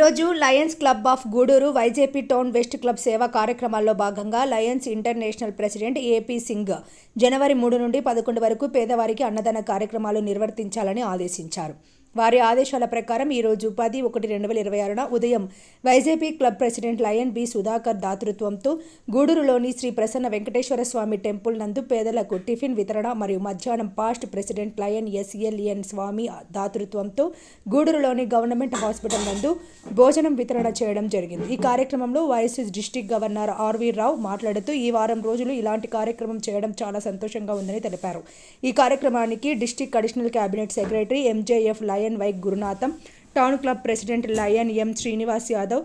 ఈరోజు lions club of Gudur YJP town west club సేవా కార్యక్రమాల్లో భాగంగా lions international president AP Singh జనవరి మూడు నుండి పదకొండు వరకు పేదవారికి అన్నదాన కార్యక్రమాలు నిర్వర్తించాలని ఆదేశించారు. వారి ఆదేశాల ప్రకారం ఈరోజు పది ఒకటి రెండు వేల ఇరవై ఆరున ఉదయం YJP club president lion B Sudhakar దాతృత్వంతో గూడూరులోని శ్రీ ప్రసన్న వెంకటేశ్వర స్వామి టెంపుల్ నందు పేదలకు టిఫిన్ వితరణ మరియు మధ్యాహ్నం past president lion SLN Swamy దాతృత్వంతో గూడూరులోని గవర్నమెంట్ హాస్పిటల్ నందు భోజనం వితరణ చేయడం జరిగింది. ఈ కార్యక్రమంలో vice district governor RV Rao మాట్లాడుతూ ఈ వారం రోజులు ఇలాంటి కార్యక్రమం చేయడం చాలా సంతోషంగా ఉందని తెలిపారు. ఈ కార్యక్రమానికి district additional cabinet secretary MJF lion lion Y Gurunatham town club president lion M Srinivas Yadav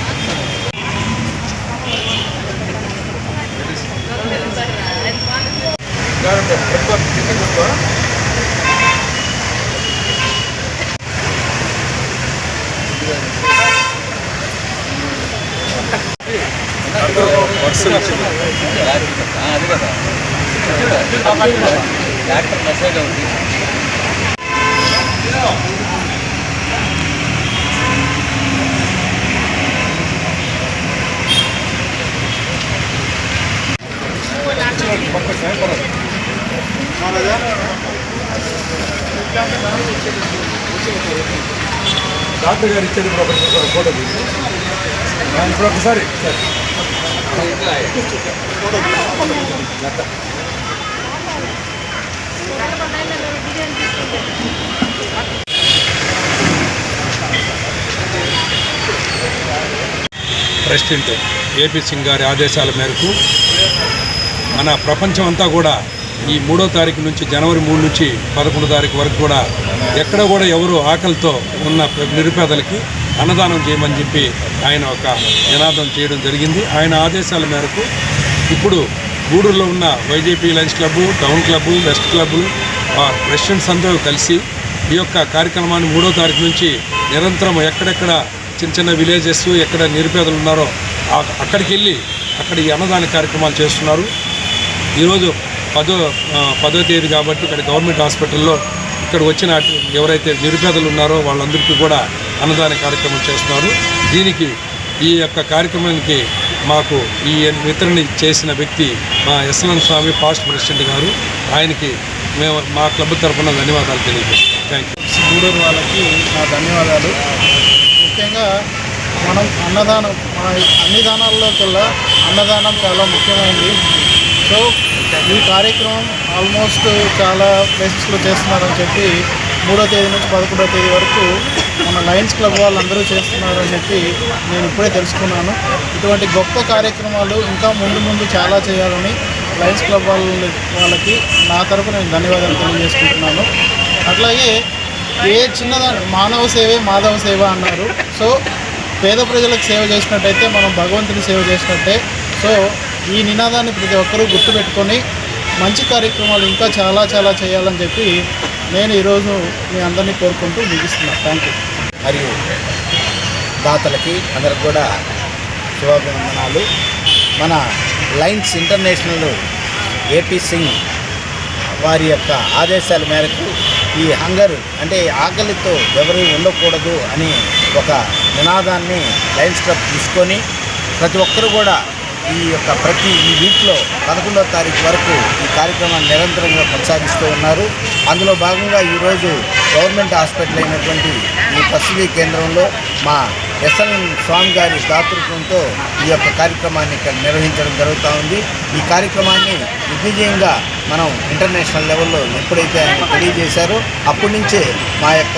అది కదా డాక్టర్ మెసేజ్ ఉంది డాక్టర్ గారు ఇచ్చేది ప్రొఫెసర్ ఫోటో తీసి ఇప్పుడు సార్ ప్రెసిడెంట్ ఏపీ సింగ్ గారి ఆదేశాల మేరకు మన ప్రపంచం అంతా కూడా ఈ మూడో తారీఖు నుంచి జనవరి మూడు నుంచి పదకొండో తారీఖు వరకు కూడా ఎక్కడ కూడా ఎవరు ఆకలితో ఉన్న నిరుపేదలకి అన్నదానం చేయమని చెప్పి ఆయన ఒక నినాదం చేయడం జరిగింది. ఆయన ఆదేశాల మేరకు ఇప్పుడు గూడూరులో ఉన్న YJP lunch club town club west club restaurants అందరూ కలిసి ఈ యొక్క కార్యక్రమాన్ని మూడో తారీఖు నుంచి నిరంతరం ఎక్కడెక్కడ చిన్న చిన్న విలేజెస్ ఎక్కడ నిరుపేదలు ఉన్నారో అక్కడికి వెళ్ళి అక్కడ ఈ అన్నదాన కార్యక్రమాలు చేస్తున్నారు. ఈరోజు పదో పదో తేదీ కాబట్టి ఇక్కడ గవర్నమెంట్ హాస్పిటల్లో ఇక్కడ వచ్చిన ఎవరైతే నిరుపేదలు ఉన్నారో వాళ్ళందరికీ కూడా అన్నదాన కార్యక్రమం చేస్తున్నారు. దీనికి ఈ యొక్క కార్యక్రమానికి మాకు ఈ వితరణ చేసిన వ్యక్తి మా ఎస్ఎల్ఎన్ స్వామి పాస్ట్ ప్రెసిడెంట్ గారు. ఆయనకి మేము మా క్లబ్ తరఫున ధన్యవాదాలు తెలియజేస్తాం థ్యాంక్ యూ గూడూరు వాళ్ళకి నా ధన్యవాదాలు. ముఖ్యంగా మనం అన్నదానం మన అన్ని దానాల్లోకెల్లా అన్నదానం చాలా ముఖ్యమైనది. సో ఈ కార్యక్రమం ఆల్మోస్ట్ చాలా ప్లేసెస్లో చేస్తున్నారని చెప్పి మూడో తేదీ నుంచి పదకొండో తేదీ వరకు మన లయన్స్ క్లబ్ వాళ్ళందరూ అని చెప్పి నేను ఇప్పుడే తెలుసుకున్నాను. ఇటువంటి గొప్ప కార్యక్రమాలు ఇంకా ముందు ముందు చాలా చేయాలని లయన్స్ క్లబ్ వాళ్ళ వాళ్ళకి నా తరపు నేను ధన్యవాదాలు తెలియజేసుకుంటున్నాను. అట్లాగే ఏ చిన్నదా మానవ సేవే మాధవ సేవ అన్నారు. సో పేద ప్రజలకు సేవ చేసినట్టయితే మనం భగవంతుని సేవ చేసినట్టే. సో ఈ నినాదాన్ని ప్రతి ఒక్కరూ గుర్తుపెట్టుకొని మంచి కార్యక్రమాలు ఇంకా చాలా చాలా చేయాలని చెప్పి నేను ఈరోజు మీ అందరినీ కోరుకుంటూ ముగిస్తున్నాను థ్యాంక్ యూ మరియు దాతలకి అందరికి కూడా శుభాభివందనాలు. మన లైన్స్ ఇంటర్నేషనల్ ఏపీ సింగ్ వారి యొక్క ఆదేశాల మేరకు ఈ హంగర్ అంటే ఆకలితో ఎవరు ఉండకూడదు అని ఒక నినాదాన్ని లయన్స్ క్లబ్ తీసుకొని ప్రతి ఒక్కరు కూడా ఈ యొక్క ప్రతి ఈ వీక్లో పదకొండవ తారీఖు వరకు ఈ కార్యక్రమాన్ని నిరంతరంగా కొనసాగిస్తూ ఉన్నారు. అందులో భాగంగా ఈరోజు గవర్నమెంట్ హాస్పిటల్ అయినటువంటి ఈ పసివి కేంద్రంలో మా ఎస్ఎన్ స్వామి గారి దాతృత్వంతో ఈ యొక్క కార్యక్రమాన్ని ఇక్కడ నిర్వహించడం జరుగుతూ ఉంది. ఈ కార్యక్రమాన్ని విజయంగా మనం ఇంటర్నేషనల్ లెవెల్లో ఎప్పుడైతే ఆయన తెలియజేశారో అప్పటి నుంచే మా యొక్క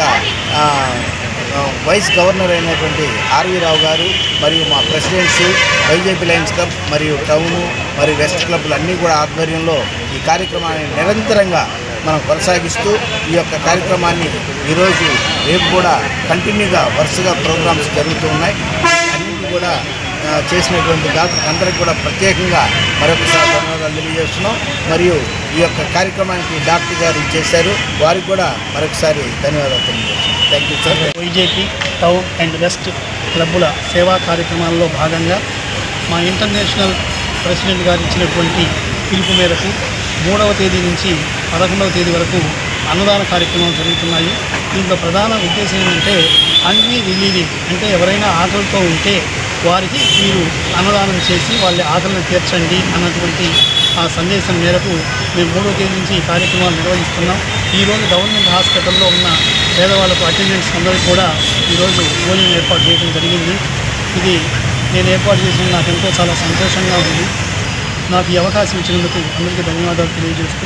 వైస్ గవర్నర్ అయినటువంటి ఆర్వి రావు గారు మరియు మా ప్రెసిడెన్సీ వైజేపీ లయన్స్ క్లబ్ మరియు టౌను మరియు వెస్ట్ క్లబ్లు అన్నీ కూడా ఆధ్వర్యంలో ఈ కార్యక్రమాన్ని నిరంతరంగా మనం కొనసాగిస్తూ ఈ యొక్క కార్యక్రమాన్ని ఈరోజు రేపు కూడా కంటిన్యూగా వరుసగా ప్రోగ్రామ్స్ జరుగుతూ ఉన్నాయి. అన్నింటి కూడా చేసినటువంటి డాక్టర్ అందరికి కూడా ప్రత్యేకంగా మరొకసారి ధన్యవాదాలు తెలియజేస్తున్నాం. మరియు ఈ యొక్క కార్యక్రమానికి డాక్టర్ గారు చేశారు. వారికి కూడా మరొకసారి ధన్యవాదాలు తెలియజేస్తున్నాం. Thank you sir YJP town and west క్లబ్బుల సేవా కార్యక్రమాల్లో భాగంగా మా ఇంటర్నేషనల్ ప్రెసిడెంట్ గారు ఇచ్చినటువంటి పిలుపు మేరకు మూడవ తేదీ నుంచి పదకొండవ తేదీ వరకు అన్నదాన కార్యక్రమాలు జరుగుతున్నాయి. దీంట్లో ప్రధాన ఉద్దేశం ఏంటంటే అన్ని రిలీవింగ్ అంటే ఎవరైనా ఆకలితో ఉంటే వారికి మీరు అన్నదానం చేసి వాళ్ళ ఆకలిని తీర్చండి అన్నటువంటి ఆ సందేశం మేరకు మేము మూడో తేదీ నుంచి ఈ కార్యక్రమాలు నిర్వహిస్తున్నాం. ఈరోజు గవర్నమెంట్ హాస్పిటల్లో ఉన్న పేదవాళ్ళకు అటెండెంట్స్ అందరికీ కూడా ఈరోజు భోజనం ఏర్పాటు చేయడం జరిగింది. ఇది నేను ఏర్పాటు చేసిన నాకు ఎంతో చాలా సంతోషంగా ఉంది. నాకు ఈ అవకాశం ఇచ్చినందుకు అందరికీ ధన్యవాదాలు తెలియజేస్తూ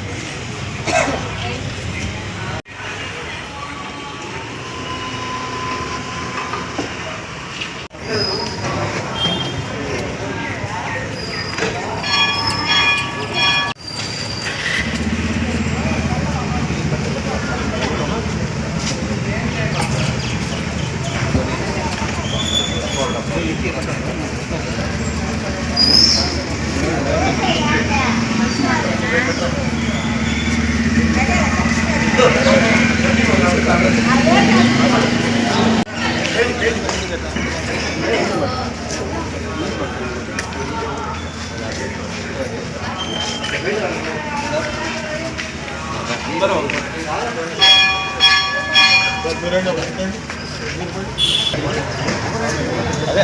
అదే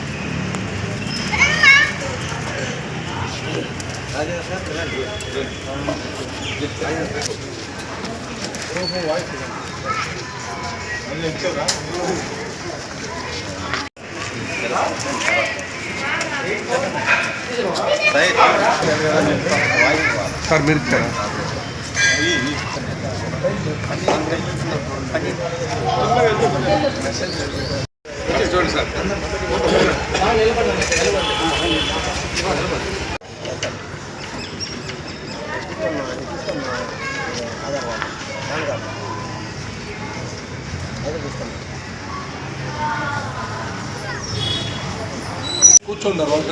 సార్ మీరు వాళ్ళ కింద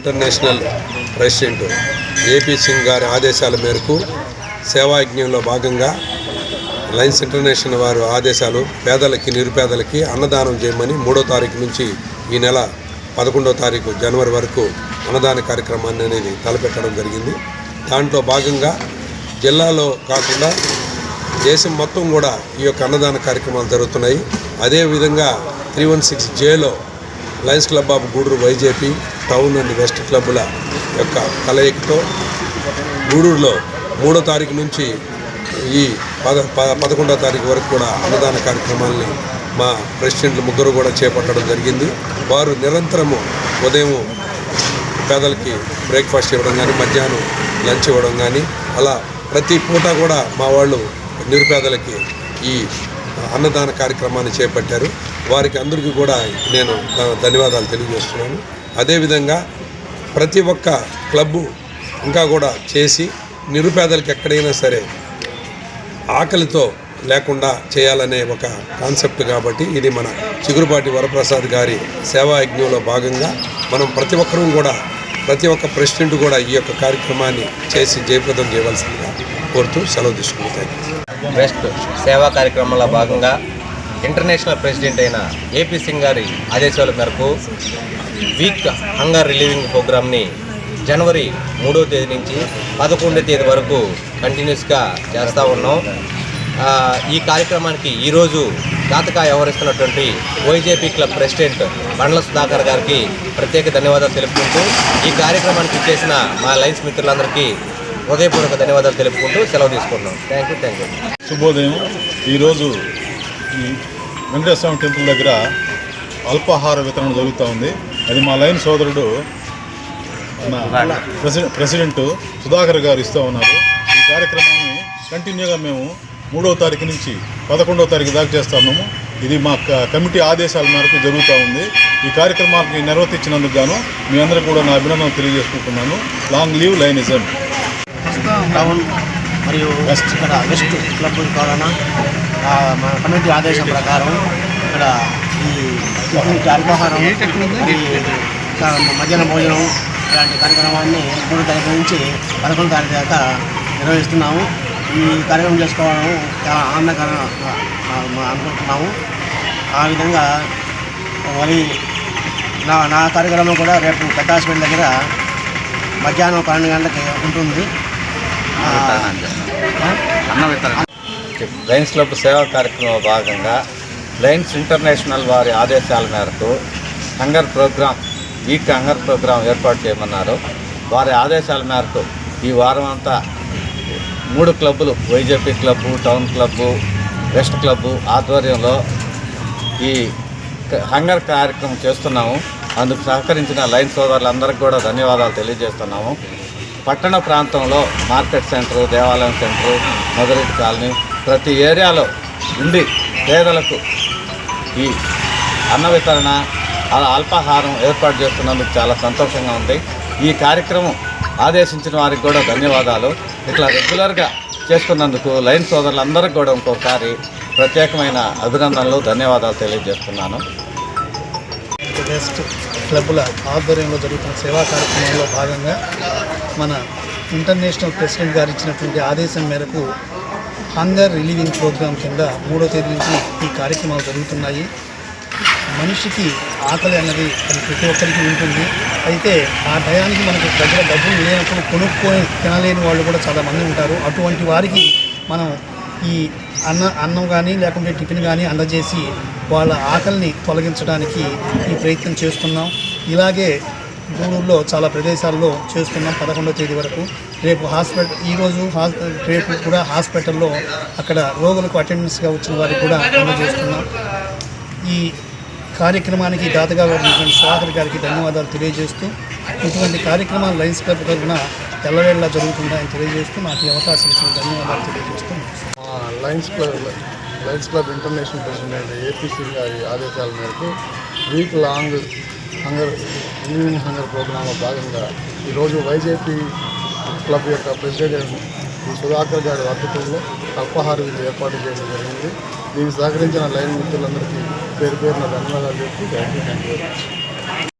ఇంటర్నేషనల్ ప్రెసిడెంట్ ఏపీ సింగ్ గారి ఆదేశాల మేరకు సేవాయజ్ఞంలో భాగంగా లయన్స్ ఇంటర్నేషనల్ వారు ఆదేశాలు పేదలకి నిరుపేదలకి అన్నదానం చేయమని మూడో తారీఖు నుంచి ఈ నెల పదకొండో తారీఖు జనవరి వరకు అన్నదాన కార్యక్రమాన్ని అనేది తలపెట్టడం జరిగింది. దాంట్లో భాగంగా జిల్లాలో కాకుండా దేశం మొత్తం కూడా ఈ యొక్క అన్నదాన కార్యక్రమాలు జరుగుతున్నాయి. అదేవిధంగా three one six జేలో lions club of Gudur YJP town and west క్లబ్బుల యొక్క కలయికతో గూడూరులో మూడో తారీఖు నుంచి ఈ పద పదకొండో తారీఖు వరకు కూడా అన్నదాన కార్యక్రమాల్ని మా ప్రెసిడెంట్లు ముగ్గురు కూడా చేపట్టడం జరిగింది. వారు నిరంతరము ఉదయం పేదలకి బ్రేక్ఫాస్ట్ ఇవ్వడం కానీ మధ్యాహ్నం లంచ్ ఇవ్వడం కానీ అలా ప్రతి పూట కూడా మా వాళ్ళు నిరుపేదలకి ఈ అన్నదాన కార్యక్రమాన్ని చేపట్టారు. వారికి అందరికీ కూడా నేను ధన్యవాదాలు తెలియజేస్తున్నాను. అదేవిధంగా ప్రతి ఒక్క క్లబ్బు ఇంకా కూడా చేసి నిరుపేదలకు ఎక్కడైనా సరే ఆకలితో లేకుండా చేయాలనే ఒక కాన్సెప్ట్ కాబట్టి ఇది మన చిగురుపాటి వరప్రసాద్ గారి సేవా యజ్ఞంలో భాగంగా మనం ప్రతి ఒక్కరూ కూడా ప్రతి ఒక్క ప్రెసిడెంట్ కూడా ఈ యొక్క కార్యక్రమాన్ని చేసి జయప్రదం చేయవలసిందిగా కోరుతూ సెలవు తీసుకుంటాను బెస్ట్ సేవా కార్యక్రమంలో భాగంగా ఇంటర్నేషనల్ ప్రెసిడెంట్ అయిన ఏపీ సింగ్ గారి ఆదేశాల మేరకు వీక్ హంగర్ రిలీవింగ్ ప్రోగ్రామ్ని జనవరి మూడో తేదీ నుంచి పదకొండో తేదీ వరకు కంటిన్యూస్గా చేస్తూ ఉన్నాం. ఈ కార్యక్రమానికి ఈరోజు దాతగా వ్యవహరిస్తున్నటువంటి YJP club president Bandla Sudhakar గారికి ప్రత్యేక ధన్యవాదాలు తెలుపుకుంటూ ఈ కార్యక్రమానికి ఇచ్చేసిన మా లైన్స్ మిత్రులందరికీ హృదయపూర్వక ధన్యవాదాలు తెలుపుకుంటూ సెలవు తీసుకుంటున్నాం. థ్యాంక్ యూ థ్యాంక్ యూ శుభోదయం. ఈరోజు ఈ వెంకటేశ్వర టెంపుల్ దగ్గర అల్పాహార వితరణ జరుగుతూ ఉంది. అది మా లైన్ సోదరుడు మన ప్రెసిడెంట్ ప్రెసిడెంట్ సుధాకర్ గారు ఇస్తూ ఉన్నారు. ఈ కార్యక్రమాన్ని కంటిన్యూగా మేము మూడవ తారీఖు నుంచి పదకొండవ తారీఖు దాకా చేస్తున్నాము ఇది మా కమిటీ ఆదేశాల మేరకు జరుగుతూ ఉంది. ఈ కార్యక్రమాన్ని నిర్వర్తించినందుకు గాను మీ అందరూ కూడా నా అభినందనలు తెలియజేసుకుంటున్నాను. Long live lionism. టౌన్ మరియు వెస్ట్ ఇక్కడ వెస్ట్ క్లబ్ కావాలన్నా మన కమిటీ ఆదేశం ప్రకారం ఇక్కడ ఈ పిక్నిక్ అల్పాహారం ఈ మధ్యాహ్న భోజనం ఇలాంటి కార్యక్రమాన్ని మూడు తారీఖు నుంచి పదకొండు తారీఖు దాకా నిర్వహిస్తున్నాము. ఈ కార్యక్రమం చేసుకోవడం చాలా ఆనందకరం అనుకుంటున్నాము. ఆ విధంగా మరి నా నా కార్యక్రమం కూడా రేపు పెద్ద హాస్పిటల్ దగ్గర మధ్యాహ్నం పన్నెండు గంటలకి ఉంటుంది. లయన్స్ క్లబ్ సేవా కార్యక్రమంలో భాగంగా లయన్స్ ఇంటర్నేషనల్ వారి ఆదేశాల మేరకు hunger program week hunger program ఏర్పాటు చేయమన్నారు. వారి ఆదేశాల మేరకు ఈ వారం అంతా మూడు క్లబ్బులు YJP club town club west club ఆధ్వర్యంలో ఈ హంగర్ కార్యక్రమం చేస్తున్నాము. అందుకు సహకరించిన లైన్ సోదరులందరికీ కూడా ధన్యవాదాలు తెలియజేస్తున్నాము. పట్టణ ప్రాంతంలో మార్కెట్ సెంటరు దేవాలయం సెంటరు మధురెడ్డి కాలనీ ప్రతి ఏరియాలో ఉండి పేదలకు ఈ అన్న వితరణ అలా అల్పాహారం ఏర్పాటు చేస్తున్నందుకు చాలా సంతోషంగా ఉంది. ఈ కార్యక్రమం ఆదేశించిన వారికి కూడా ధన్యవాదాలు. ఇట్లా రెగ్యులర్గా చేస్తున్నందుకు లైన్ సోదరులందరికీ కూడా ఇంకొకసారి ప్రత్యేకమైన అభినందనలు ధన్యవాదాలు తెలియజేస్తున్నాను. బెస్ట్ క్లబ్ల ఆధ్వర్యంలో జరుగుతున్న సేవా కార్యక్రమంలో భాగంగా మన ఇంటర్నేషనల్ ప్రెసిడెంట్ గారు ఇచ్చినటువంటి ఆదేశం మేరకు హంగర్ రిలీవింగ్ ప్రోగ్రాం కింద మూడో తేదీ నుంచి ఈ కార్యక్రమాలు జరుగుతున్నాయి. మనిషికి ఆకలి అన్నది అది ప్రతి ఒక్కరికి ఉంటుంది. అయితే ఆ టయానికి మనకు దగ్గర డబ్బులు లేనప్పుడు కొనుక్కొని తినలేని వాళ్ళు కూడా చాలామంది ఉంటారు. అటువంటి వారికి మనం ఈ అన్న అన్నం కానీ లేకుంటే టిఫిన్ కానీ అందజేసి వాళ్ళ ఆకలిని తొలగించడానికి ఈ ప్రయత్నం చేస్తున్నాం. ఇలాగే గూడూరులో చాలా ప్రదేశాల్లో చేస్తున్నాం పదకొండవ తేదీ వరకు. రేపు హాస్పిటల్ ఈరోజు హాస్ రేపు కూడా హాస్పిటల్లో అక్కడ రోగులకు అటెండెన్స్గా వచ్చిన వారికి కూడా అందజేస్తున్నాం. ఈ కార్యక్రమానికి దాతగా ఉన్నటువంటి సుధాకర్ గారికి ధన్యవాదాలు తెలియజేస్తూ ఇటువంటి కార్యక్రమాలు లయన్స్ క్లబ్ తరఫున ఎల్లవేళలా జరుగుతుందని తెలియజేస్తూ నాకు ఈ అవకాశం ఇచ్చిన ధన్యవాదాలు తెలియజేస్తూ lions club lions club international president APC గారి ఆదేశాల మేరకు week long hunger engineering hunger ప్రోగ్రాంలో భాగంగా ఈరోజు వైజేపీ క్లబ్ యొక్క ప్రెసిడెంట్ సుధాకర్ గారి అద్భుతంలో అల్పాహార విధి ఏర్పాటు చేయడం జరిగింది. దీనికి సహకరించిన లైన్ మిత్రులందరికీ పేరు పేరున ధన్యవాదాలు చెప్పి thank you thank you very much.